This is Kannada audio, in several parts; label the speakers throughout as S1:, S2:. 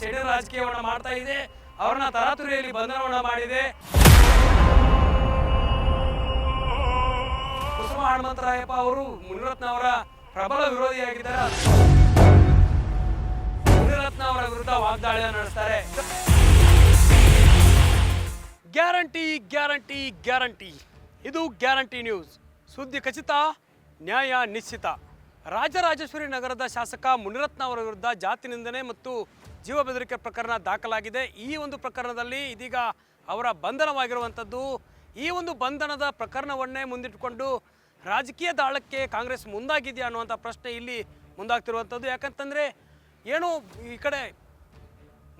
S1: ಸೆಡಿನ ರಾಜಕೀಯವನ್ನು ಮಾಡ್ತಾ ಇದೆ. ಅವರನ್ನ ತರಾತುರಿಯಲ್ಲಿ ಬಂಧನವನ್ನ ಮಾಡಿದೆ. ಕುಸುಮ ಹನುಮಂತರಾಯಪ್ಪ ಅವರು ಮುನಿರತ್ನ ಅವರ ಪ್ರಬಲ ವಿರೋಧಿಯಾಗಿದ್ದಾರೆ. ಮುನಿರತ್ನ ಅವರ ವಿರುದ್ಧ ವಾಗ್ದಾಳಿ ನಡೆಸ್ತಾರೆ. Guarantee guarantee guarantee. ಇದು ಗ್ಯಾರಂಟಿ ನ್ಯೂಸ್. ಸುದ್ದಿ ಖಚಿತ, ನ್ಯಾಯ ನಿಶ್ಚಿತ. ರಾಜರಾಜೇಶ್ವರಿ ನಗರದ ಶಾಸಕ ಮುನಿರತ್ನ ಅವರ ವಿರುದ್ಧ ಜಾತಿ ನಿಂದನೆ ಮತ್ತು ಜೀವ ಬೆದರಿಕೆ ಪ್ರಕರಣ ದಾಖಲಾಗಿದೆ. ಈ ಒಂದು ಪ್ರಕರಣದಲ್ಲಿ ಇದೀಗ ಅವರ ಬಂಧನವಾಗಿರುವಂಥದ್ದು. ಈ ಒಂದು ಬಂಧನದ ಪ್ರಕರಣವನ್ನೇ ಮುಂದಿಟ್ಟುಕೊಂಡು ರಾಜಕೀಯ ದಾಳಕ್ಕೆ ಕಾಂಗ್ರೆಸ್ ಮುಂದಾಗಿದೆಯಾ ಅನ್ನುವಂಥ ಪ್ರಶ್ನೆ ಇಲ್ಲಿ ಮುಂದಾಗ್ತಿರುವಂಥದ್ದು. ಯಾಕಂತಂದರೆ ಏನು ಈ ಕಡೆ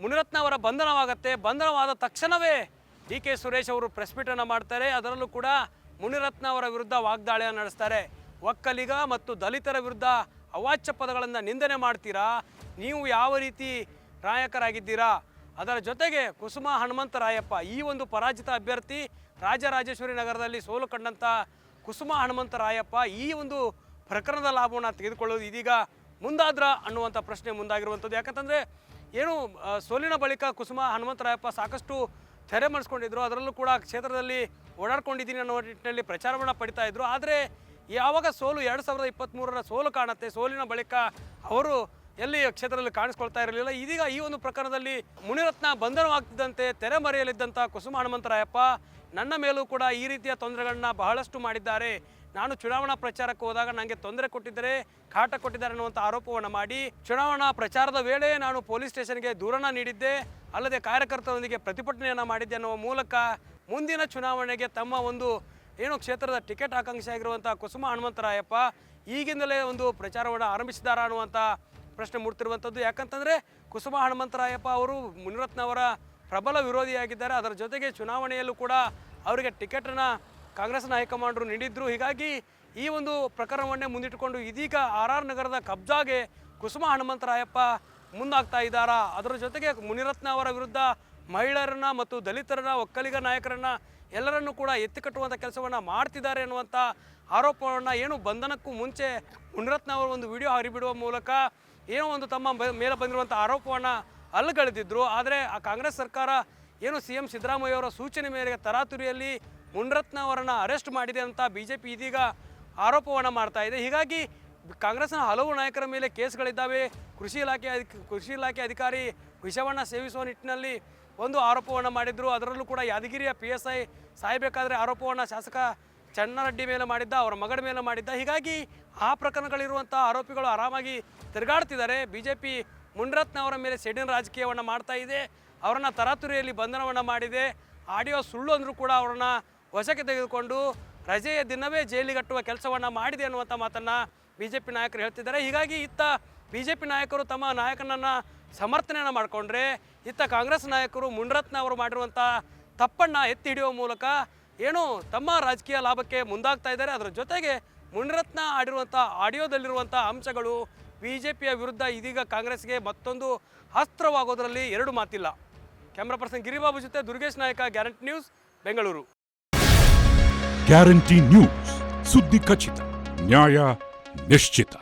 S1: ಮುನಿರತ್ನ ಅವರ ಬಂಧನವಾಗತ್ತೆ. ಬಂಧನವಾದ ತಕ್ಷಣವೇ ಡಿ ಕೆ ಸುರೇಶ್ ಅವರು ಪ್ರೆಸ್ ಮೀಟನ್ನು ಮಾಡ್ತಾರೆ. ಅದರಲ್ಲೂ ಕೂಡ ಮುನಿರತ್ನ ಅವರ ವಿರುದ್ಧ ವಾಗ್ದಾಳಿಯನ್ನು ನಡೆಸ್ತಾರೆ. ಒಕ್ಕಲಿಗ ಮತ್ತು ದಲಿತರ ವಿರುದ್ಧ ಅವಾಚ್ಯ ಪದಗಳನ್ನು ನಿಂದನೆ ಮಾಡ್ತೀರಾ? ನೀವು ಯಾವ ರೀತಿ ನಾಯಕರಾಗಿದ್ದೀರಾ ಅದರ ಜೊತೆಗೆ ಕುಸುಮ ಹನುಮಂತರಾಯಪ್ಪ ಈ ಒಂದು ಪರಾಜಿತ ಅಭ್ಯರ್ಥಿ ರಾಜರಾಜೇಶ್ವರಿ ನಗರದಲ್ಲಿ ಸೋಲು ಕಂಡಂಥ ಕುಸುಮ ಹನುಮಂತರಾಯಪ್ಪ ಈ ಒಂದು ಪ್ರಕರಣದ ಲಾಭವನ್ನು ತೆಗೆದುಕೊಳ್ಳೋದು ಇದೀಗ ಮುಂದಾದ್ರ ಅನ್ನುವಂಥ ಪ್ರಶ್ನೆ ಮುಂದಾಗಿರುವಂಥದ್ದು. ಯಾಕಂತಂದರೆ, ಏನು ಸೋಲಿನ ಬಳಿಕ ಕುಸುಮ ಹನುಮಂತರಾಯಪ್ಪ ಸಾಕಷ್ಟು ತೆರೆ ಮಾಡಿಸ್ಕೊಂಡಿದ್ರು ಅದರಲ್ಲೂ ಕೂಡ ಕ್ಷೇತ್ರದಲ್ಲಿ ಓಡಾಡ್ಕೊಂಡಿದ್ದೀನಿ ಅನ್ನೋ ನಿಟ್ಟಿನಲ್ಲಿ ಪ್ರಚಾರವನ್ನು ಪಡಿತಾ ಇದ್ರು. ಆದರೆ ಯಾವಾಗ ಸೋಲು ಎರಡು ಸಾವಿರದ ಇಪ್ಪತ್ತ್ಮೂರರ ಸೋಲು ಕಾಣುತ್ತೆ? ಸೋಲಿನ ಬಳಿಕ ಅವರು ಎಲ್ಲಿ ಕ್ಷೇತ್ರದಲ್ಲಿ ಕಾಣಿಸ್ಕೊಳ್ತಾ ಇರಲಿಲ್ಲ. ಇದೀಗ ಈ ಒಂದು ಪ್ರಕರಣದಲ್ಲಿ ಮುನಿರತ್ನ ಬಂಧನವಾಗ್ತಿದ್ದಂತೆ ತೆರೆ ಮರೆಯಲಿದ್ದಂಥ ಕುಸುಮ ಹನುಮಂತರಾಯಪ್ಪ, ನನ್ನ ಮೇಲೂ ಕೂಡ ಈ ರೀತಿಯ ತೊಂದರೆಗಳನ್ನ ಬಹಳಷ್ಟು ಮಾಡಿದ್ದಾರೆ. ನಾನು ಚುನಾವಣಾ ಪ್ರಚಾರಕ್ಕೆ ಹೋದಾಗ ನನಗೆ ತೊಂದರೆ ಕೊಟ್ಟಿದ್ದರೆ, ಕಾಟ ಕೊಟ್ಟಿದ್ದಾರೆ ಅನ್ನುವಂಥ ಆರೋಪವನ್ನು ಮಾಡಿ, ಚುನಾವಣಾ ಪ್ರಚಾರದ ವೇಳೆ ನಾನು ಪೊಲೀಸ್ ಸ್ಟೇಷನ್ಗೆ ದೂರನ ನೀಡಿದ್ದೆ, ಅಲ್ಲದೆ ಕಾರ್ಯಕರ್ತರೊಂದಿಗೆ ಪ್ರತಿಭಟನೆಯನ್ನು ಮಾಡಿದ್ದೆ ಅನ್ನುವ ಮೂಲಕ ಮುಂದಿನ ಚುನಾವಣೆಗೆ ತಮ್ಮ ಒಂದು ಏನು ಕ್ಷೇತ್ರದ ಟಿಕೆಟ್ ಆಕಾಂಕ್ಷಿ ಆಗಿರುವಂಥ ಕುಸುಮ ಹನುಮಂತರಾಯಪ್ಪ ಈಗಿಂದಲೇ ಒಂದು ಪ್ರಚಾರವನ್ನು ಆರಂಭಿಸಿದಾರಾ ಅನ್ನುವಂಥ ಪ್ರಶ್ನೆ ಮೂಡ್ತಿರುವಂಥದ್ದು. ಯಾಕಂತಂದರೆ ಕುಸುಮ ಹನುಮಂತರಾಯಪ್ಪ ಅವರು ಮುನಿರತ್ನ ಅವರ ಪ್ರಬಲ ವಿರೋಧಿಯಾಗಿದ್ದಾರೆ. ಅದರ ಜೊತೆಗೆ ಚುನಾವಣೆಯಲ್ಲೂ ಕೂಡ ಅವರಿಗೆ ಟಿಕೆಟನ್ನು ಕಾಂಗ್ರೆಸ್ನ ಹೈಕಮಾಂಡರು ನೀಡಿದ್ರು. ಹೀಗಾಗಿ ಈ ಒಂದು ಪ್ರಕರಣವನ್ನೇ ಮುಂದಿಟ್ಟುಕೊಂಡು ಇದೀಗ ಆರ್ ಆರ್ ನಗರದ ಕಬ್ಜಾಗೆ ಕುಸುಮ ಹನುಮಂತರಾಯಪ್ಪ ಮುಂದಾಗ್ತಾ ಇದ್ದಾರಾ? ಅದರ ಜೊತೆಗೆ ಮುನಿರತ್ನ ಅವರ ವಿರುದ್ಧ ಮಹಿಳೆಯರನ್ನ ಮತ್ತು ದಲಿತರನ್ನ, ಒಕ್ಕಲಿಗ ನಾಯಕರನ್ನ ಎಲ್ಲರನ್ನು ಕೂಡ ಎತ್ತಿಕಟ್ಟುವಂಥ ಕೆಲಸವನ್ನು ಮಾಡ್ತಿದ್ದಾರೆ ಅನ್ನುವಂಥ ಆರೋಪವನ್ನು ಏನು ಬಂಧನಕ್ಕೂ ಮುಂಚೆ ಮುನ್ರತ್ನ ಅವರು ಒಂದು ವಿಡಿಯೋ ಹರಿಬಿಡುವ ಮೂಲಕ ಏನೋ ಒಂದು ತಮ್ಮ ಮೇಲೆ ಬಂದಿರುವಂಥ ಆರೋಪವನ್ನು ಅಲ್ಲಗಳೆದಿದ್ದರು ಆದರೆ ಆ ಕಾಂಗ್ರೆಸ್ ಸರ್ಕಾರ ಏನು ಸಿ ಸಿದ್ದರಾಮಯ್ಯ ಅವರ ಸೂಚನೆ ಮೇರೆಗೆ ತರಾತುರಿಯಲ್ಲಿ ಮುನಿರತ್ನ ಅವರನ್ನು ಅರೆಸ್ಟ್ ಮಾಡಿದೆ ಅಂತ ಬಿ ಜೆ ಪಿ ಇದೀಗ ಆರೋಪವನ್ನು ಮಾಡ್ತಾ ಇದೆ. ಹೀಗಾಗಿ ಕಾಂಗ್ರೆಸ್ನ ಹಲವು ನಾಯಕರ ಮೇಲೆ ಕೇಸ್ಗಳಿದ್ದಾವೆ. ಕೃಷಿ ಇಲಾಖೆ ಕೃಷಿ ಇಲಾಖೆ ಅಧಿಕಾರಿ ವಿಷವನ್ನು ಸೇವಿಸುವ ನಿಟ್ಟಿನಲ್ಲಿ ಒಂದು ಆರೋಪವನ್ನು ಮಾಡಿದ್ರು. ಅದರಲ್ಲೂ ಕೂಡ ಯಾದಗಿರಿಯ ಪಿ ಎಸ್ ಐ ಸಾಯಬೇಕಾದ್ರೆ ಆರೋಪವನ್ನು ಶಾಸಕ ಚನ್ನರೆಡ್ಡಿ ಮೇಲೆ ಮಾಡಿದ್ದ, ಅವರ ಮಗಳ ಮೇಲೆ ಮಾಡಿದ್ದ. ಹೀಗಾಗಿ ಆ ಪ್ರಕರಣಗಳಿರುವಂಥ ಆರೋಪಿಗಳು ಆರಾಮಾಗಿ ತಿರುಗಾಡ್ತಿದ್ದಾರೆ. ಬಿ ಜೆ ಪಿ ಮುನ್ರತ್ನ ಅವರ ಮೇಲೆ ಸೆಡಿನ ರಾಜಕೀಯವನ್ನು ಮಾಡ್ತಾ ಇದೆ. ಅವರನ್ನು ತರಾತುರಿಯಲ್ಲಿ ಬಂಧನವನ್ನು ಮಾಡಿದೆ. ಆಡಿಯೋ ಸುಳ್ಳು ಅಂದರೂ ಕೂಡ ಅವರನ್ನು ವಶಕ್ಕೆ ತೆಗೆದುಕೊಂಡು ರಜೆಯ ದಿನವೇ ಜೈಲಿಗಟ್ಟುವ ಕೆಲಸವನ್ನು ಮಾಡಿದೆ ಅನ್ನುವಂಥ ಮಾತನ್ನು ಬಿ ಜೆ ಪಿ ನಾಯಕರು ಹೇಳ್ತಿದ್ದಾರೆ. ಹೀಗಾಗಿ ಇತ್ತ ಬಿ ಜೆ ಪಿ ನಾಯಕರು ತಮ್ಮ ನಾಯಕನನ್ನು ಸಮರ್ಥನೆಯನ್ನು ಮಾಡಿಕೊಂಡ್ರೆ, ಇತ್ತ ಕಾಂಗ್ರೆಸ್ ನಾಯಕರು ಮುನ್ರತ್ನ ಅವರು ಮಾಡಿರುವಂಥ ತಪ್ಪನ್ನು ಎತ್ತಿ ಹಿಡಿಯುವ ಮೂಲಕ ಏನು ತಮ್ಮ ರಾಜಕೀಯ ಲಾಭಕ್ಕೆ ಮುಂದಾಗ್ತಾ ಇದ್ದಾರೆ. ಅದರ ಜೊತೆಗೆ ಮುನಿರತ್ನ ಆಡಿರುವಂಥ ಆಡಿಯೋದಲ್ಲಿರುವಂಥ ಅಂಶಗಳು ಬಿ ಜೆ ಪಿಯ ವಿರುದ್ಧ ಇದೀಗ ಕಾಂಗ್ರೆಸ್ಗೆ ಮತ್ತೊಂದು ಅಸ್ತ್ರವಾಗೋದರಲ್ಲಿ ಎರಡು ಮಾತಿಲ್ಲ. ಕ್ಯಾಮ್ರಾ ಪರ್ಸನ್ ಗಿರಿಬಾಬು ಜೊತೆ Durgesh Nayak, guarantee news, Bengaluru.
S2: Guarantee news, ಸುದ್ದಿ ಖಚಿತ, ನ್ಯಾಯ ನಿಶ್ಚಿತ